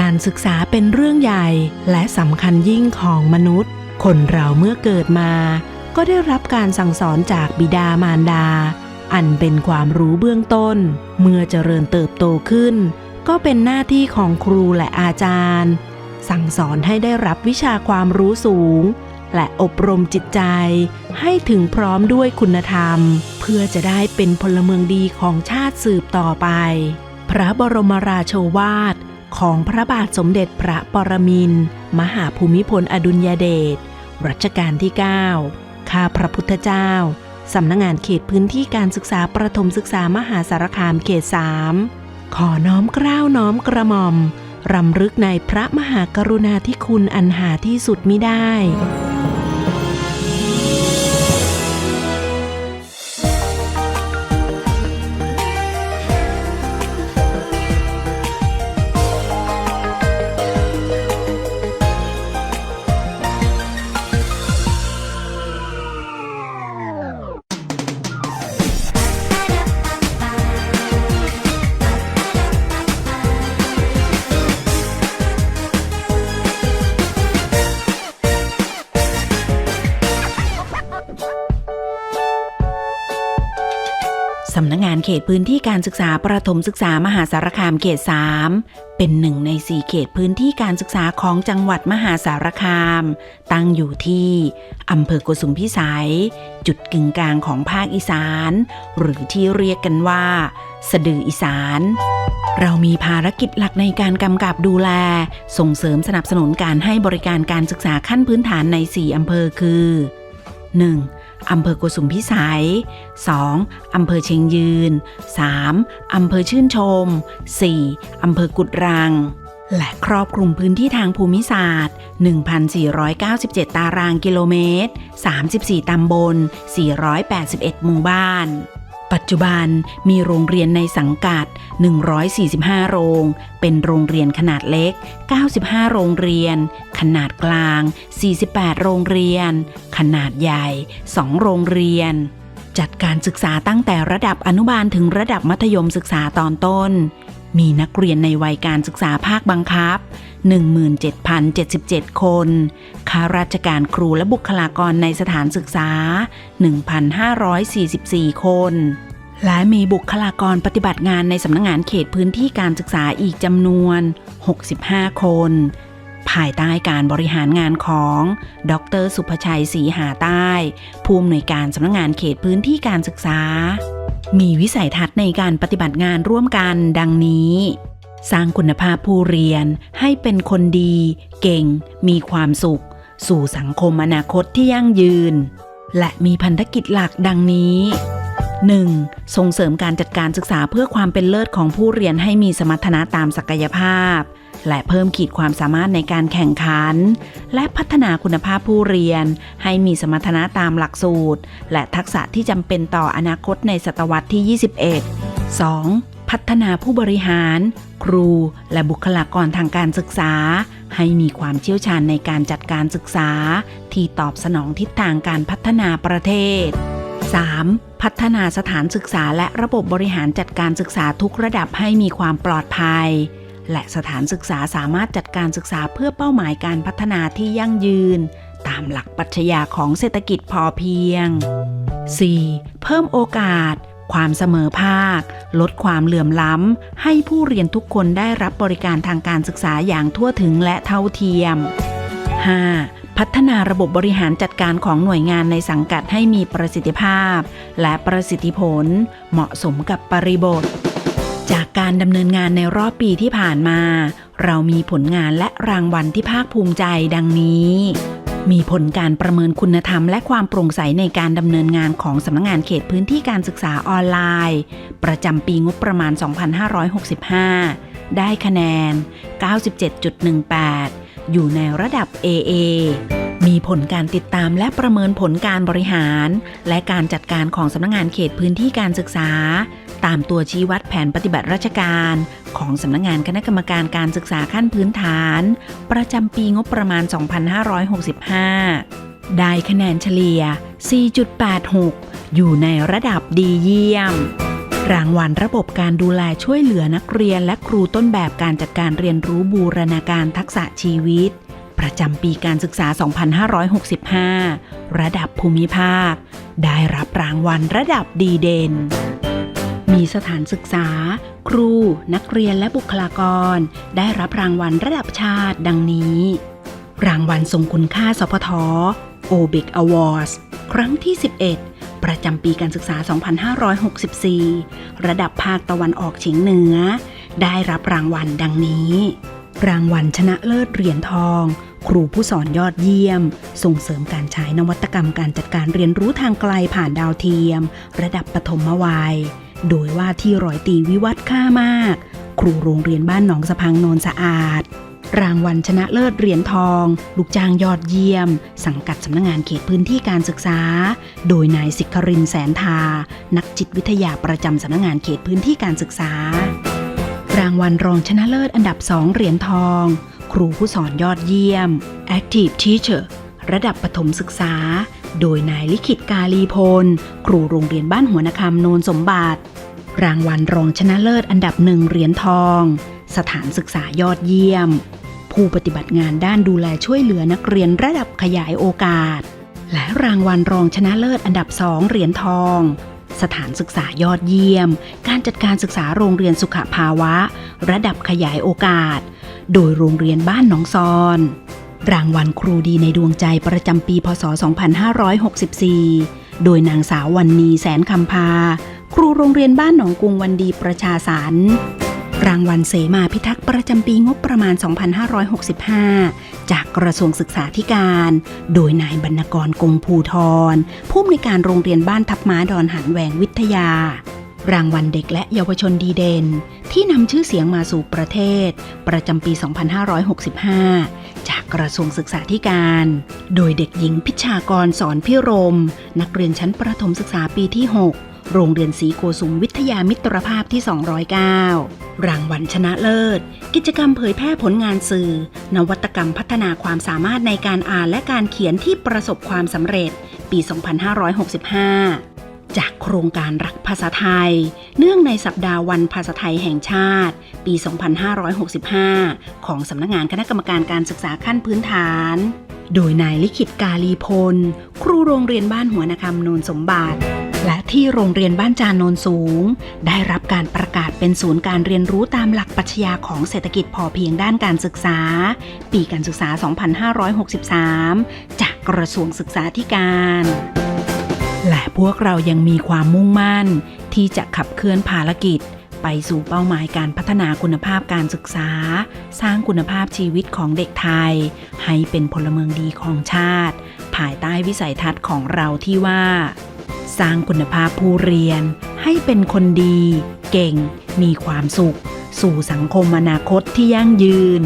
การศึกษาเป็นเรื่องใหญ่และสำคัญยิ่งของมนุษย์ คนเราเมื่อเกิดมา ก็ได้รับการสั่งสอนจากบิดามารดา อันเป็นความรู้เบื้องต้น เมื่อเจริญเติบโตขึ้น ก็เป็นหน้าที่ของครูและอาจารย์ สั่งสอนให้ได้รับวิชาความรู้สูง และอบรมจิตใจ ให้ถึงพร้อมด้วยคุณธรรม เพื่อจะได้เป็นพลเมืองดีของชาติสืบต่อไป พระบรมราโชวาท ของพระบาทสมเด็จพระปรมินทรมหาภูมิพลอดุลยเดชรัชกาลที่ 9 ข้าพระพุทธเจ้า สำนักงงานเขตพื้นที่การศึกษาประถมศึกษามหาสารคามเขต3ขอน้อมเกล้าวน้อมกระหม่อม รำลึกในพระมหากรุณาธิคุณอันหาที่สุดมิได้ สำนักงงานเขตพื้นที่การศึกษาประถมศึกษามหาสารคามเขต 3 เป็นหนึ่งใน 4 เขตพื้นที่การศึกษาของจังหวัดมหาสารคาม ตั้งอยู่ที่อำเภอโกสุมพิสัย จุดกึ่งกลางของภาคอีสาน หรือที่เรียกกันว่า สะดืออีสาน เรามีภารกิจหลักในการกำกับดูแล ส่งเสริมสนับสนุนการให้บริการการศึกษาขั้นพื้นฐานใน 4 อำเภอคือ 1. อำเภอโกสุมพิสัย 2. อำเภอเชียงยืน 3. อำเภอชื่นชม 4. อำเภอกุดรัง และครอบคลุมพื้นที่ทางภูมิศาสตร์ 1,497 ตารางกิโลเมตร 34 ตำบล 481 หมู่บ้าน ปัจจุบันมีโรงเรียนในสังกัด 145 โรง เป็นโรงเรียนขนาดเล็ก 95 โรงเรียน ขนาดกลาง 48 โรงเรียน ขนาดใหญ่ 2 โรงเรียน จัดการศึกษาตั้งแต่ระดับอนุบาลถึงระดับมัธยมศึกษาตอนต้น มีนักเรียนในวัยการศึกษาภาคบังคับ 17,077 คน ข้าราชการครูและบุคลากรในสถานศึกษา 1,544 คน และมีบุคลากรปฏิบัติงานในสำนักงงานเขตพื้นที่การศึกษาอีกจำนวน 65 คน ภายใต้การบริหารงานของ ดร สุภชัยศรีหาใต้ ผู้อำนวยการสำนักงงานเขตพื้นที่การศึกษา มีวิสัยทัศน์ในการปฏิบัติงานร่วมกันดังนี้ สร้างคุณภาพผู้เรียนให้เป็นคนดี เก่ง มีความสุข สู่สังคมอนาคตที่ยั่งยืน และมีพันธกิจหลักดังนี้ 1. ส่งเสริมการจัดการศึกษาเพื่อความเป็นเลิศของผู้เรียนให้มีสมรรถนะตามศักยภาพ และเพิ่มขีดความสามารถในการแข่งขัน และพัฒนาคุณภาพผู้เรียน ให้มีสมรรถนะตามหลักสูตร และทักษะที่จำเป็นต่ออนาคตในศตวรรษที่ 21 2. พัฒนาผู้บริหาร ครู และบุคลากรทางการศึกษา ให้มีความเชี่ยวชาญในการจัดการศึกษา ที่ตอบสนองทิศทางการพัฒนาประเทศ 3. พัฒนาสถานศึกษาและระบบบริหารจัดการศึกษาทุกระดับให้มีความปลอดภัย และสถานศึกษาสามารถจัดการศึกษาเพื่อเป้าหมายการพัฒนาที่ยั่งยืน ตามหลักปรัชญาของเศรษฐกิจพอเพียง 4. เพิ่มโอกาส ความเสมอภาค ลดความเหลื่อมล้ำ ให้ผู้เรียนทุกคนได้รับบริการทางการศึกษาอย่างทั่วถึงและเท่าเทียม 5. พัฒนาระบบบริหารจัดการของหน่วยงานในสังกัดให้มีประสิทธิภาพ และประสิทธิผล เหมาะสมกับปริบท จากการดำเนินงานในรอบปีที่ผ่านมา เรามีผลงานและรางวัลที่ภาคภูมิใจดังนี้ มีผลการประเมินคุณธรรมและความโปร่งใสในการดำเนินงานของสำนักงงานเขตพื้นที่การศึกษาออนไลน์ ประจำปีงบประมาณ 2565 ได้คะแนน 97.18 อยู่ในระดับ AA มีผลการติดตามและประเมินผลการบริหาร และการจัดการของสำนักงงานเขตพื้นที่การศึกษา ตามตัวชี้วัดแผนปฏิบัติราชการ ของสำนักงงานคณะกรรมการการศึกษาขั้นพื้นฐาน ประจำปีงบประมาณ 2565 ได้คะแนนเฉลี่ย 4.86 อยู่ในระดับดีเยี่ยมรางวัลระบบการดูแลช่วยเหลือนักเรียนและครูต้นแบบการจัดการเรียนรู้บูรณาการทักษะชีวิต ประจำปีการศึกษา 2565 ระดับภูมิภาค ได้รับรางวัลระดับดีเด่น มีสถานศึกษา ครู นักเรียนและบุคลากร ได้รับรางวัลระดับชาติดังนี้ รางวัลทรงคุณค่าสพท o b i c Awards ครั้งที่ 11ประจำปีการศึกษา 2564 ระดับภาคตะวันออกเฉียงเหนือ ได้รับรางวัลดังนี้ รางวัลชนะเลิศเหรียญทอง ครูผู้สอนยอดเยี่ยม ส่งเสริมการใช้นวัตกรรมการจัดการเรียนรู้ทางไกลผ่านดาวเทียม ระดับปฐมวัย โดยว่าที่ร้อยตีวิวัฒค่ามาก ครูโรงเรียนบ้านหนองสะพังโนนสะอาด รางวัลชนะเลิศเหรียญทอง ลูกจ้างยอดเยี่ยม สังกัดสำนักงงานเขตพื้นที่การศึกษา โดยนายสิครินแสนทา นักจิตวิทยาประจำสำนักงงานเขตพื้นที่การศึกษารางวัลรองชนะเลิศอันดับ2เหรียญทอง ครูผู้สอนยอดเยี่ยม Active Teacher ระดับประถมศึกษา โดยนายลิขิตกาลีพล ครูโรงเรียนบ้านหัวนคำโนนสมบัติ รางวัลรองชนะเลิศอันดับหนึ่งเหรียญทอง สถานศึกษายอดเยี่ยม ผู้ปฏิบัติงานด้านดูแลช่วยเหลือนักเรียนระดับขยายโอกาส และรางวัลรองชนะเลิศอันดับสองเหรียญทอง สถานศึกษายอดเยี่ยม การจัดการศึกษาโรงเรียนสุขภาวะ ระดับขยายโอกาส โดยโรงเรียนบ้านหนองซอน รางวัลครูดีในดวงใจประจำปี พศ 2564 โดยนางสาววันนีแสนคำพา ครูโรงเรียนบ้านหนองกุงวันดีประชาสรรรางวัลเสมาพิทักษ์ประจำปีงบประมาณ 2565 จากกระทรวงศึกษาธิการ โดยนายบรรณกรกงภูทรผู้อำนวยการโรงเรียนบ้านทับม้าดอนหันแหวงวิทยา รางวัลเด็กและเยาวชนดีเด่น ที่นำชื่อเสียงมาสู่ประเทศ ประจำปี 2565 จากกระทรวงศึกษาธิการ โดยเด็กหญิงพิชากรสอนพิรม นักเรียนชั้นประถมศึกษาปีที่ 6 โรงเรียนศรีโกสุมวิทยามิตรภาพที่ 209 รางวัลชนะเลิศ กิจกรรมเผยแพร่ผลงานสื่อ นวัตกรรมพัฒนาความสามารถในการอ่านและการเขียนที่ประสบความสำเร็จ ปี 2565 จากโครงการรักภาษาไทย เนื่องในสัปดาห์วันภาษาไทยแห่งชาติ ปี 2565 ของสำนักงานคณะกรรมการการศึกษาขั้นพื้นฐาน โดยนายลิขิตกาลีพล ครูโรงเรียนบ้านหัวนาคำนนสมบัติ และที่โรงเรียนบ้านจานโนนสูง ได้รับการประกาศเป็นศูนย์การเรียนรู้ตามหลักปรัชญาของเศรษฐกิจพอเพียงด้านการศึกษา ปีการศึกษา 2563 จากกระทรวงศึกษาธิการ และพวกเรายังมีความมุ่งมั่น ที่จะขับเคลื่อนภารกิจ ไปสู่เป้าหมายการพัฒนาคุณภาพการศึกษา สร้างคุณภาพชีวิตของเด็กไทย ให้เป็นพลเมืองดีของชาติ ภายใต้วิสัยทัศน์ของเราที่ว่า สร้างคุณภาพผู้เรียน ให้เป็นคนดี เก่ง มีความสุข สู่สังคมอนาคตที่ยั่งยืน